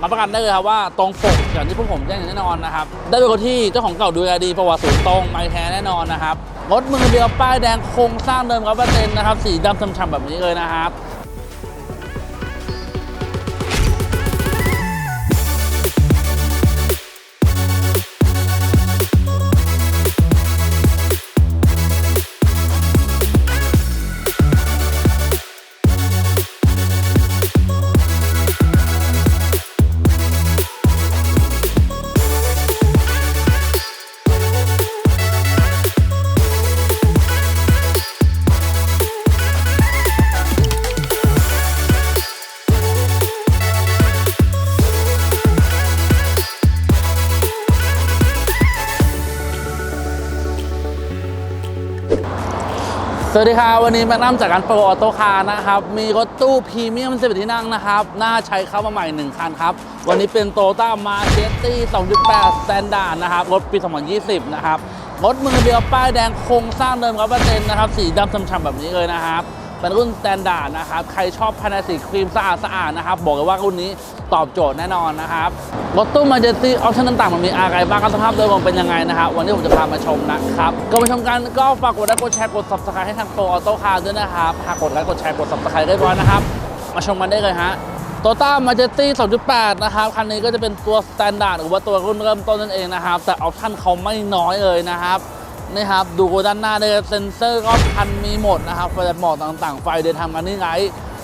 มาประกันได้เลยครับว่าตรงปกอย่างที่พวกผมแจ้งอย่างแน่นอนนะครับ ได้เป็นคนที่เจ้าของเก่าดูแลดีประวัติสูงตรงไม่แท้แน่นอนนะครับรถมือเดียวป้ายแดงโครงสร้างเดิมร้อยเปอร์เซ็นต์นะครับสีดำฉ่ำๆแบบนี้เลยนะครับ สวัสดีครับวันนี้แมกนัมจากการโปรออโต้คาร์นะครับ มีรถตู้พรีเมียมสิบที่นั่งนะครับ น่าใช้เข้ามาใหม่ 1 คันครับ วันนี้เป็นโตโยต้ามาเ e ตี้2.8 s t a n d a r d นะครับ รถปี 2020 นะครับ รถมือเดียวป้ายแดงโครงสร้างเดิมร้อยเปอร์เซ็นต์นะครับ สีดำฉ่ำๆแบบนี้เลยนะครับ เป็นรุ่นสแตนดาร์ดนะครับ ใครชอบภายในสีครีมสะอาดสะอาดๆนะครับ บอกเลยว่ารุ่นนี้ตอบโจทย์แน่นอนนะครับ รถตู้มาเจตี้ออปชั่นต่างๆ มันมีอะไรบ้างครับสภาพโดยรวมเป็นยังไงนะครับ วันนี้ผมจะพามาชมนะครับก่อนไปชมกันก็ฝากกดไลค์กดแชร์กด subscribe ให้ทางโปรออโต้คาร์ด้วยนะครับหากกดไลค์กดแชร์กด subscribe เรียบร้อยนะครับ มาชมกันได้เลยฮะโตต้ามาเจตี้2.8 นะครับ คันนี้ก็จะเป็นตัวสแตนดาร์ดหรือว่าตัวรุ่นเริ่มต้นนั่นเองนะครับ แต่ออปชั่นเขาไม่น้อยเลยนะครับ นี่ครับดูด้านหน้าได้เลยเซ็นเซอร์ก็พันมีหมดนะครับไฟหมอกต่างๆ ไฟเดินทางกันนี่ไง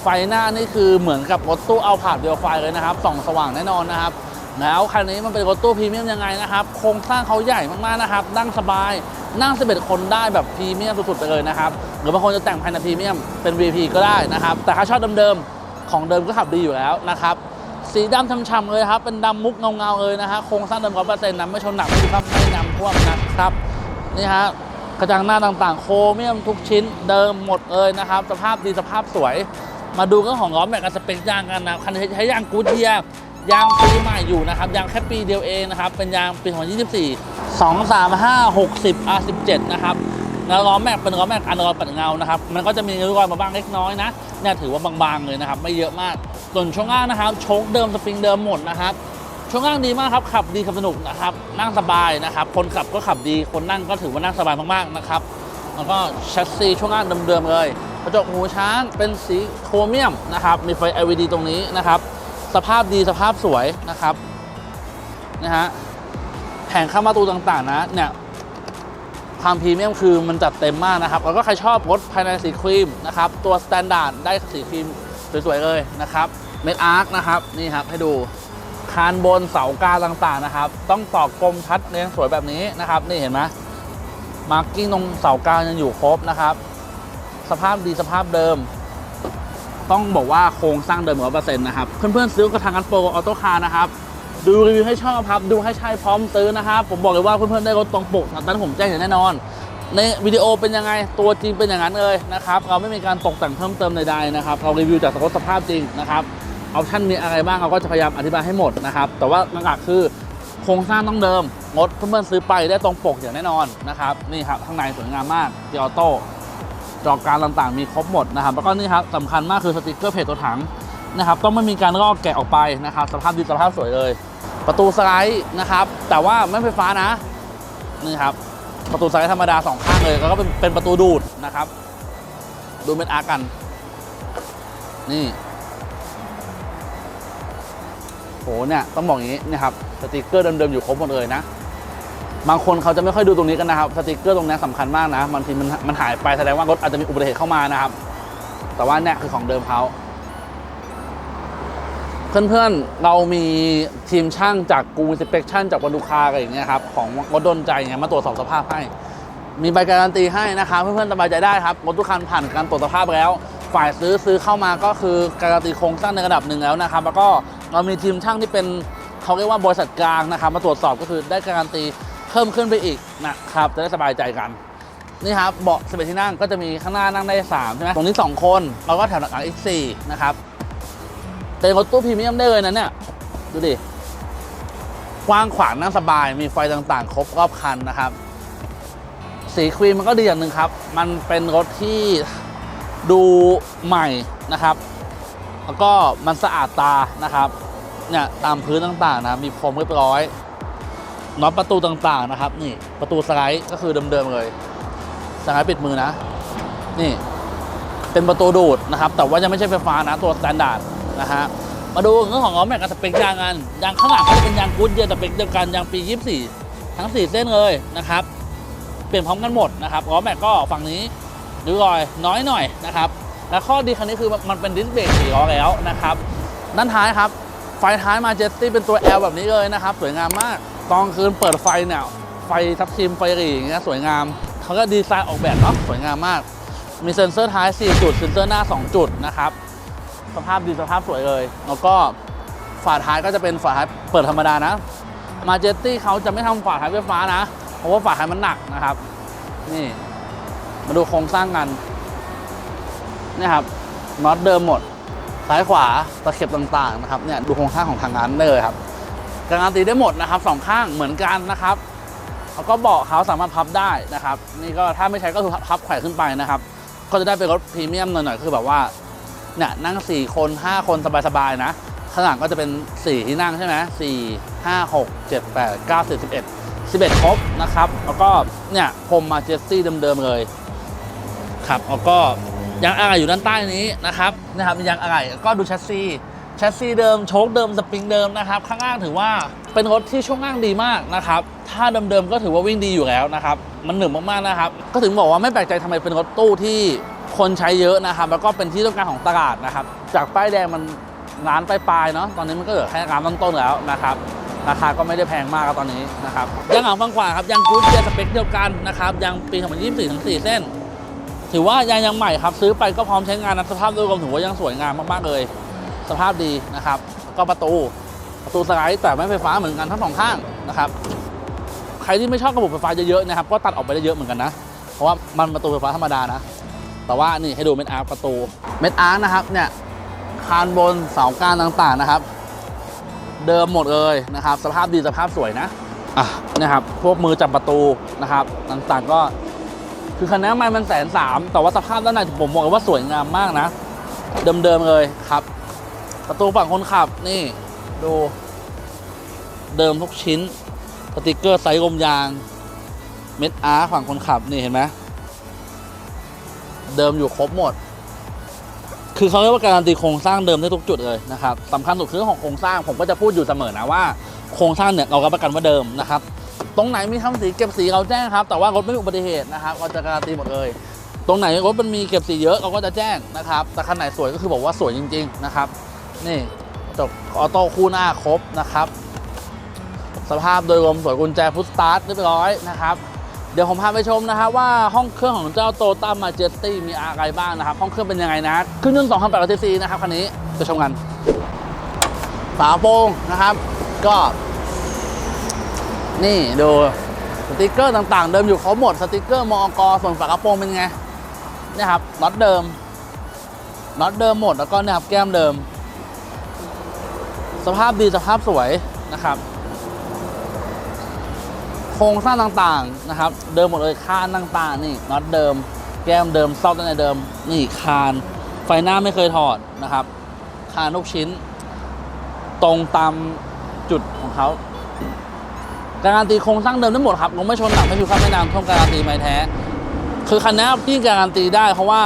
ไฟหน้านี่คือเหมือนกับรถตู้เอาผ่านเดียวไฟเลยนะครับส่องสว่างแน่นอนนะครับแล้วคันนี้มันเป็นรถตู้พรีเมียมยังไงนะครับโครงสร้างเขาใหญ่มากๆนะครับนั่งสบายนั่ง 11 คนได้แบบพรีเมียมสุดๆไปเลยนะครับหรือบางคนจะแต่งภายในพรีเมียมเป็น VP ก็ได้นะครับแต่ถ้าชอบเดิมๆของเดิมก็ขับดีอยู่แล้วนะครับสีดำช่ำๆเลยครับเป็นดำมุกเงาๆเลยนะฮะโครงสร้างเดิมร้อยเปอร์เซ็นต์นะไม่ชนหนักไม่ครับไม่นำท่วมนะครับ นี่ฮะกระจังหน้าต่างๆ โครเมียมทุกชิ้นเดิมหมดเลยนะครับ สภาพดีสภาพสวย มาดูเรื่องของล้อแม็กกับสเปคยางกันนะคันใช้ยางกูดเทียร์ยางปีใหม่อยู่นะครับยางแค่ปีเดียวเองนะครับ เป็นยางปี2024 2 3 5 60 R17 นะครับแล้วล้อแม็กเป็นล้อแม็กอันรอยปัดเงานะครับ มันก็จะมีริ้วรอยมาบ้างเล็กน้อยนะเนี่ยถือว่าบางๆเลยนะครับ ไม่เยอะมากส่วนช่วงล่างนะครับโชคเดิมสปริงเดิมหมดนะครับ ช่วงล่างดีมากครับขับดีขับสนุกนะครับนั่งสบายนะครับ คนขับก็ขับดีคนนั่งก็ถือว่านั่งสบายมากๆนะครับแล้วก็แชสซีช่วงล่างเดิมๆเลยกระจกหูช้างเป็นสีโครเมียมนะครับมีไฟ LED ตรงนี้นะครับ สภาพดีสภาพสวยนะครับนะฮะแผงข้างประตูต่างๆ นะเนี่ยความพรีเมียมคือมันจัดเต็มมากนะครับ แล้วก็ใครชอบรถภายในสีครีมนะครับ ตัวสแตนดาร์ดได้สีครีมสวยๆเลยนะครับเมดอาร์คนะครับนี่ครับให้ดู คานบนเสากาต่างๆนะครับ ต้องตอกกลมทัดเรียงสวยแบบนี้นะครับ นี่เห็นไหมมาร์กิ้งตรงเสากายังอยู่ครบนะครับ สภาพดีสภาพเดิม ต้องบอกว่าโครงสร้างเดิมร้อยเปอร์เซ็นต์นะครับ เพื่อนๆซื้อกระทางกันโปรออโต้คาร์นะครับ ดูรีวิวให้ชอบครับ ดูให้ใช่พร้อมซื้อนะครับ ผมบอกเลยว่าเพื่อนๆได้รถตรงปกตอนนั้นผมแจ้งอย่างแน่นอน ในวิดีโอเป็นยังไงตัวจริงเป็นอย่างนั้นเลยนะครับ เราไม่มีการตกแต่งเพิ่มเติมใดๆนะครับ เรารีวิวจากรถสภาพจริงนะครับ ออปชันมีอะไรบ้างเราก็จะพยายามอธิบายให้หมดนะครับ แต่ว่าหลักๆคือโครงสร้างต้องเดิมงดเพื่อนๆซื้อไปได้ตรงปกอย่างแน่นอนนะครับนี่ครับข้างในสวยงามมากเกียร์ออโต้จอการต่างๆมีครบหมดนะครับแล้วก็นี่ครับสำคัญมากคือสติกเกอร์เพจตัวถังนะครับต้องไม่มีการลอกแกะออกไปนะครับ สภาพดีสภาพสวยเลย ประตูสไลด์นะครับ แต่ว่าไม่ไฟฟ้านะนี่ครับประตูสไลด์ธรรมดาสองข้างเลยแล้วก็เป็นเป็นประตูดูดนะครับ ดูเม็ดอาร์กัน นี่ โหเนี่ยต้องบอกอย่างนี้นะครับสติกเกอร์เดิมๆอยู่ครบหมดเลยนะ บางคนเขาจะไม่ค่อยดูตรงนี้กันนะครับสติกเกอร์ตรงนี้สำคัญมากนะบางทีมันมันหายไปแสดงว่ารถอาจจะมีอุบัติเหตุเข้ามานะครับ แต่ว่าเนี่ยคือของเดิมเขาเพื่อนๆ เรามีทีมช่างจากกูอิสเปคชั่นจากวันดูคาอะไรอย่างเงี้ยครับของรถดนใจเงี้ยมาตรวจสอบสภาพให้ มีใบการันตีให้นะครับเพื่อนๆสบายใจได้ครับรถทุกคันผ่านการตรวจสภาพแล้ว ฝ่ายซื้อซื้อเข้ามาก็คือการันตีโครงสร้างในระดับหนึ่งแล้วนะครับแล้วก็เรามีทีมช่างที่เป็นเขาเรียกว่าบริษัทกลางนะครับ มาตรวจสอบก็คือได้การันตีเพิ่มขึ้นไปอีกนะครับจะได้สบายใจกันนี่ครับเบาะสเปที่นั่งก็จะมีข้างหน้านั่งได้3ใช่ไหมตรงนี้ 2 คนแล้วก็แถวหลังอีก4นะครับเป็นรถตู้พรีเมียมได้เลยนะเนี่ยดูดิกว้างขวางนั่งสบาย มีไฟต่างๆ ครบรอบคันนะครับ สีครีมมันก็ดีอย่างหนึ่งครับ มันเป็นรถที่ ดูใหม่นะครับ แล้วก็มันสะอาดตานะครับเนี่ยตามพื้นต่างๆนะมีพรมเรียบร้อยน็อตประตูต่างๆนะครับ นี่ประตูสไลด์ก็คือเดิมๆเลยสไลด์ปิดมือนะ นี่ เป็นประตูดูดนะครับ แต่ว่ายังไม่ใช่ไฟฟ้านะตัวสแตนดาร์ดนะฮะมาดูเรื่องของล้อแม็กกับสเปคยางกันยางข้างหลังก็จะเป็นยางกูดเยอร์สเปคเดียวกันยางปี 24 ทั้ง 4 เส้นเลยนะครับ เปลี่ยนพร้อมกันหมดนะครับล้อแม็กก็ฝั่งนี้ ดูรอยน้อยหน่อยนะครับ และข้อดีคันนี้คือมันเป็นดิสเบรกสี่ล้อแล้วนะครับ ด้านท้ายครับ ไฟท้ายมาเจสตี้เป็นตัว L แบบนี้เลยนะครับ สวยงามมากตอนคืนเปิดไฟเนี่ยไฟทับทิมไฟหรี่อย่างเงี้ยสวยงามเขาก็ดีไซน์ออกแบบเนาะสวยงามมาก มีเซ็นเซอร์ท้าย 4 จุด เซ็นเซอร์หน้า 2 จุดนะครับ สภาพดีสภาพสวยเลย แล้วก็ฝาท้ายก็จะเป็นฝาท้ายเปิดธรรมดานะ มาเจตตี้เขาจะไม่ทำฝาท้ายไฟฟ้านะ เพราะว่าฝาท้ายมันหนักนะครับ นี่ มาดูโครงสร้างกันนี่ครับน็อตเดิมหมด ซ้ายขวาตะเข็บต่างๆนะครับเนี่ยดูโครงสร้างของทางร้านได้เลยครับการันตีได้หมดนะครับสองข้างเหมือนกันนะครับแล้วก็เบาะเขาสามารถพับได้นะครับ นี่ก็ถ้าไม่ใช้ก็คือพับแขวนขึ้นไปนะครับ ก็จะได้เป็นรถพรีเมียมหน่อยๆคือแบบว่าเนี่ยนั่ง 4 คน 5 คนสบายๆนะข้างหลังก็จะเป็น 4 ที่นั่งใช่ไหม4 5 6 7 8 9 10 11 11ครบนะครับ แล้วก็เนี่ยพรมมาเจสซี่เดิมๆเลย ครับแล้วก็ยางอะไหล่อยู่ด้านใต้นี้นะครับนะครับยางอะไหล่ก็ดูแชสซีแชสซีเดิมโชคเดิมสปริงเดิมนะครับข้างล่างถือว่าเป็นรถที่ช่วงล่างดีมากนะครับถ้าเดิมๆก็ถือว่าวิ่งดีอยู่แล้วนะครับมันหนึบมากๆนะครับก็ถึงบอกว่าไม่แปลกใจทำไมเป็นรถตู้ที่คนใช้เยอะนะครับ แล้วก็เป็นที่ต้องการของตลาดนะครับ จากป้ายแดงมันร้านปลายๆเนาะตอนนี้มันก็เหลือแค่ร้านต้นๆแล้วนะครับราคาก็ไม่ได้แพงมากตอนนี้นะครับยางหลังฝั่งขวาครับยางกูดเกียร์สเปคเดียวกันนะครับยางปี 2024 ทั้ง 4 เส้น ถือว่ายางยังใหม่ครับ ซื้อไปก็พร้อมใช้งานนะสภาพโดยรวมถือว่ายังสวยงามมากๆเลย สภาพดีนะครับแล้วก็ประตูประตูสไลด์แต่ไม่ไฟฟ้าเหมือนกันทั้งสองข้างนะครับใครที่ไม่ชอบระบบไฟฟ้าเยอะๆนะครับก็ตัดออกไปได้เยอะเหมือนกันนะ เพราะว่ามันประตูไฟฟ้าธรรมดานะ แต่ว่านี่ให้ดูเม็ดอาร์คประตูเม็ดอาร์คนะครับเนี่ยคานบนเสาก้านต่างๆนะครับ เดิมหมดเลยนะครับ สภาพดีสภาพสวยนะอะนะครับพวกมือจับประตูนะครับต่างๆก็ คือคันนี้ไม่มันแสนสามแต่ว่าสภาพด้านในผมบอกเลยว่าสวยงามมากนะ เดิมๆเลยครับ ประตูฝั่งคนขับนี่ ดู เดิมทุกชิ้นสติกเกอร์ไซส์ลมยาง เม็ดอาร์ฝั่งคนขับนี่เห็นไหมเดิมอยู่ครบหมด คือเขาเรียกว่าการันตีโครงสร้างเดิมได้ทุกจุดเลยนะครับสำคัญสุดคือเรื่องของโครงสร้างผมก็จะพูดอยู่เสมอนะว่าโครงสร้างเนี่ยเรารับประกันว่าเดิมนะครับ ตรงไหนมีทำสีเก็บสีเราแจ้งครับ แต่ว่ารถไม่มีอุบัติเหตุนะครับเราจะการันตีหมดเลย ตรงไหนรถมันมีเก็บสีเยอะเราก็จะแจ้งนะครับ แต่คันไหนสวยก็คือบอกว่าสวยจริง ๆนะครับ นี่จบออโต้คู่หน้าครบนะครับ สภาพโดยรวมสวยกุญแจพุทสตาร์ทเรียบร้อยนะครับ เดี๋ยวผมพาไปชมนะครับว่าห้องเครื่องของเจ้าโตต้ามาเจสตี้มีอะไรบ้างนะครับ ห้องเครื่องเป็นยังไงนะเครื่องยนต์2,800ซีซีนะครับคันนี้ไปชมกัน ฝาโปร่งนะครับ ก็ นี่ดูสติกเกอร์ต่างๆ เดิมอยู่ครบหมดสติกเกอร์มอกส่วนฝากระโปรงเป็นไงเนี่ยครับน็อตเดิมน็อตเดิมหมดแล้วก็เนี่ยครับแก้มเดิม สภาพดีสภาพสวยนะครับ โครงสร้างต่างๆนะครับ เดิมหมดเลยคานต่างๆนี่น็อตเดิม แก้มเดิมซอกด้านในเดิม นี่คาน ไฟหน้าไม่เคยถอดนะครับ คานทุกชิ้น ตรงตามจุดของเขา การันตีโครงสร้างเดิมทั้งหมดครับลงไม่ชนหนักไม่ผิวข้ามไม่นานท่วมการันตีไม่แท้ คือคันนี้ที่การันตีได้เพราะว่า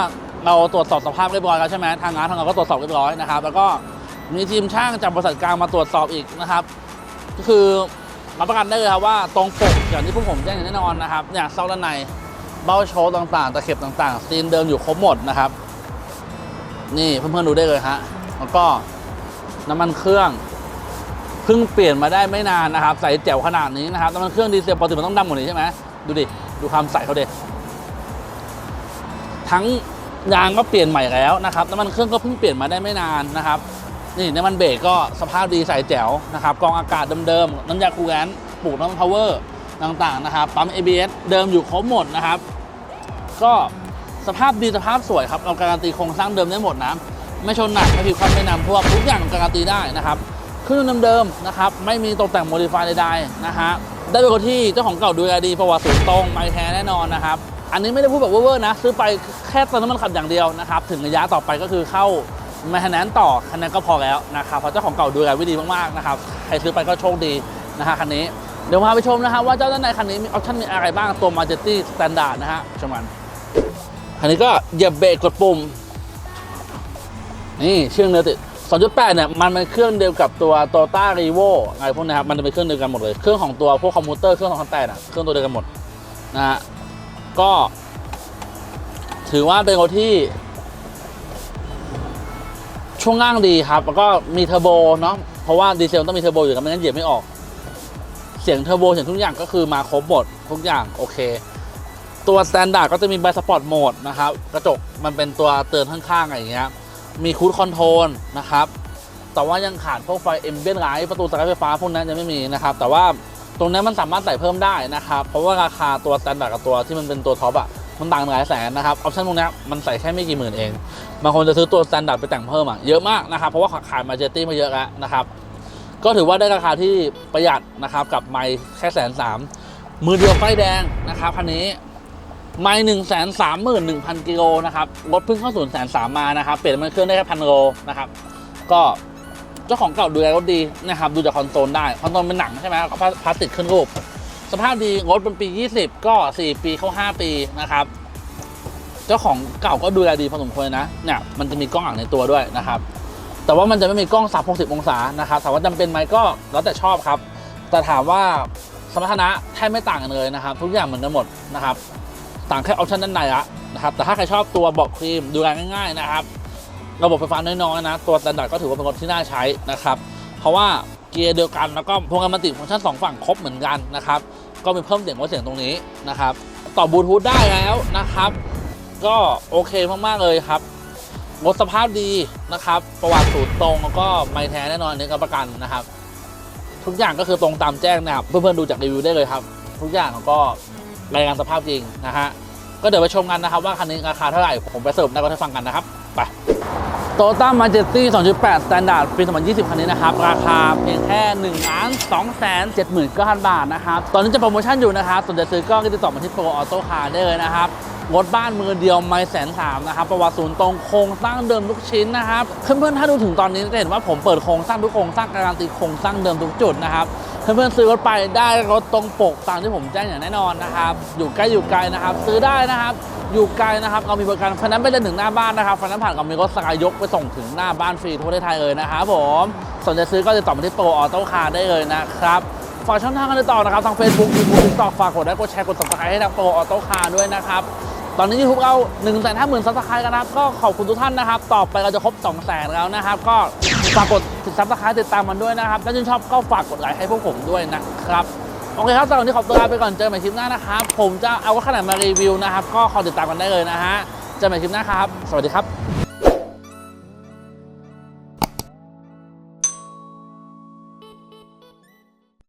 เราตรวจสอบสภาพเรียบร้อยแล้วใช่ไหมทางงานทางเราก็ตรวจสอบเรียบร้อยนะครับแล้วก็มีทีมช่างจากบริษัทกลางมาตรวจสอบอีกนะครับ ก็คือรับประกันได้เลยครับว่าตรงปกอย่างที่พวกผมแจ้งอย่างแน่นอนนะครับเนี่ยซอกด้านในเบ้าโชว์ต่างๆตะเข็บต่างๆซีนเดิมอยู่ครบหมดนะครับ นี่เพื่อนๆดูได้เลยฮะแล้วก็น้ำมันเครื่อง เพิ่งเปลี่ยนมาได้ไม่นานนะครับ ใส่แจ๋วขนาดนี้นะครับน้ำมันเครื่องดีเซลปกติมันต้องดำหมดเลยใช่ไหมดูดิ ดูความใสเขาเด็ทั้งยางก็เปลี่ยนใหม่แล้วนะครับน้ำมันเครื่องก็เพิ่งเปลี่ยนมาได้ไม่นานนะครับ นี่น้ำมันเบรกก็สภาพดีใส่แจ๋วนะครับกองอากาศเดิมๆ น้ำยาคูลแลนต์ปลูกน้ำมันพาวเวอร์ต่างๆนะครับ ปั๊ม ABS เดิมอยู่ครบหมดนะครับ ก็สภาพดีสภาพสวยครับ เราการันตีโครงสร้างเดิมได้หมดนะ ไม่ชนหนักไม่ผิวควันไม่นำท่วมทุกอย่างการันตีได้นะครับ เครื่องยนต์เดิมๆนะครับไม่มีตกแต่งโมดิฟายใดๆนะฮะได้เป็นคนที่เจ้าของเก่าดูแลดีประวัติสูงตรงไม่แท้แน่นอนนะครับอันนี้ไม่ได้พูดแบบเวอร์นะซื้อไปแค่เติมน้ำมันขับอย่างเดียวนะครับถึงระยะต่อไปก็คือเข้าม่คะแนนต่อคะแนนก็พอแล้วนะครับเพราะเจ้าของเก่าดูแลไว้ดีมากๆนะครับใครซื้อไปก็โชคดีนะฮะคันนี้เดี๋ยวพาไปชมนะครับว่าเจ้าด้านในคันนี้มีออปชั่นมีอะไรบ้างตัว Majesty Standard นะฮะชมกันคันนี้ก็เหยียบเบรกกดปุ่มนี่เชื่องเนื้อติด 2.8 เนี่ยมันเป็นเครื่องเดียวกับตัว t o y o t a r e v o อะไรพวกนี้ครับ มันจะเป็นเครื่องเดียวกันหมดเลย เครื่องของตัวพวกคอมพิวเตอร์เครื่อง2008อะ เครื่องตัวเดียวกันหมดนะฮะ ก็ ถือว่าเป็นรถที่ ช่วงล่างดีครับ แล้วก็มีเทอร์โบเนาะ เพราะว่าดีเซลต้องมีเทอร์โบอยู่แล้วไม่งั้นเหยียบไม่ออก เสียงเทอร์โบเสียงทุกอย่างก็คือมาครบหมดทุกอย่างโอเค ตัวสแตนดาร์ดก็จะมีไบสปอร์ตโหมดนะครับ กระจกมันเป็นตัวเตือนข้างๆอะไรอย่างเงี้ย มีคูดคอนโทรลนะครับ แต่ว่ายังขาดพวกไฟเอ็มเบียนไลท์ประตูสกายไฟฟ้าพวกนั้นยังไม่มีนะครับ แต่ว่าตรงนี้มันสามารถใส่เพิ่มได้นะครับ เพราะว่าราคาตัวสแตนดาร์ดกับตัวที่มันเป็นตัวท็อปอะมันต่างหลายแสนนะครับ ออปชั่นพวกนี้มันใส่แค่ไม่กี่หมื่นเอง บางคนจะซื้อตัวสแตนดาร์ดไปแต่งเพิ่มอะเยอะมากนะครับ เพราะว่าขายมาเจตี้มาเยอะแล้วนะครับ ก็ถือว่าได้ราคาที่ประหยัดนะครับ กับไมค์แค่แสนสามมือเดียวไฟแดงนะครับคันนี้ ไม่หนึ่งแสนสามหมื่นหนึ่งพันกิโลนะครับรถเพิ่งเข้าศูนย์แสนสามมานะครับเปลี่ยนมันเครื่องได้แค่พันโลนะครับก็เจ้าของเก่าดูแลรถดีนะครับดูจากคอนโซลได้คอนโซลเป็นหนังใช่ไหมก็พลาพลาสติกขึ้นรูป สภาพดีรถเป็นปี 20 ก็ 4 ปีเข้า 5 ปีนะครับ เจ้าของเก่าก็ดูแลดีพอสมควรนะเนี่ยมันจะมีกล้องหลังในตัวด้วยนะครับ แต่ว่ามันจะไม่มีกล้อง 360 องศานะครับถามว่าจำเป็นไหมก็แล้วแต่ชอบครับ แต่ถามว่าสมรรถนะแทบไม่ต่างกันเลยนะครับ ทุกอย่างเหมือนกันหมดนะครับ ต่างแค่ออปชันด้านในละนะครับแต่ถ้าใครชอบตัวเบาะครีมดูแลง่ายๆนะครับระบบไฟฟ้าน้อยๆนะ ตัวสแตนดาร์ดก็ถือว่าเป็นรถที่น่าใช้นะครับ เพราะว่าเกียร์เดียวกันแล้วก็พวงมาติฟังก์ชันสองฝั่งครบเหมือนกันนะครับ ก็มีเพิ่มเสียงลดเสียงตรงนี้นะครับ ต่อบลูทูธได้แล้วนะครับ ก็โอเคมากๆเลยครับรถสภาพดีนะครับ ประวัติศูนย์ตรงแล้วก็ไม่แท้แน่นอนนนี้ก็ประกันนะครับ ทุกอย่างก็คือตรงตามแจ้งนะครับ เพื่อนๆดูจากรีวิวได้เลยครับ ทุกอย่างก็ รายงานสภาพจริงนะฮะก็เดี๋ยวไปชมกันนะครับว่าคันนี้ราคาเท่าไหร่ ผมไปเสิรุปได้ก็ให้ฟังกันนะครับ ไปโตต้ามาเจตตี้2.8สแตนดาร์ดปี 2020 คันนี้นะครับ ราคาเพียงแค่1ล้าน2แสน79,000 บาทนะครับ ตอนนี้จะโปรโมชั่นอยู่นะครับสนใจซื้อก็ติดต่อมาที่โปรออโต้คาร์ได้เลยนะครับรถบ้านมือเดียวไม่แสนสามนะครับประวัติศูนย์ตรงโครงสร้างเดิมทุกชิ้นนะครับเพื่อนๆถ้าดูถึงตอนนี้จะเห็นว่าผมเปิดโครงสร้างทุกโครงสร้างการันตีโครงสร้างเดิมทุกจุดนะครับ เพื่อนๆซื้อรถไปได้รถตรงปกตามที่ผมแจ้งอย่างแน่นอนนะครับ อยู่ใกล้อยู่ไกลนะครับ ซื้อได้นะครับ อยู่ไกลนะครับเรามีบริการไฟแนนซ์ไปจนถึงหน้าบ้านนะครับไฟแนนซ์ผ่านกับมีรถสกายยกไปส่งถึงหน้าบ้านฟรีทั่วประเทศไทยเลยนะครับผมสนใจซื้อก็ติดต่อมาที่โปรออโต้คาร์ได้เลยนะครับฝากช่องทางการติดต่อนะครับ ทาง Facebook YouTube TikTok ฝากกดไลค์กดแชร์กด subscribe ให้ทางโปรออโต้คาร์ด้วยนะครับ ตอนนี้ YouTube เรา1 5 0 0 0 0ซับสไครต์กันนะครับ ก็ขอบคุณทุกท่านนะครับ ต่อไปเราจะครบ2 0 0 0 0 0แล้วนะครับ ก็ ฝากกดติดซับสไครต์ติดตามมันด้วยนะครับ ถ้าชื่นชอบก็ฝากกดไลค์ให้พวกผมด้วยนะครับ โอเคครับสำหรับวันนี้ขอตัวลาไปก่อนเจอกันใหม่คลิปหน้านะครับ ผมจะเอาขนาดมารีวิวนะครับ ก็คอติดตามกันได้เลยนะฮะ เจอกันใหม่คลิปหน้าครับ สวัสดีครับ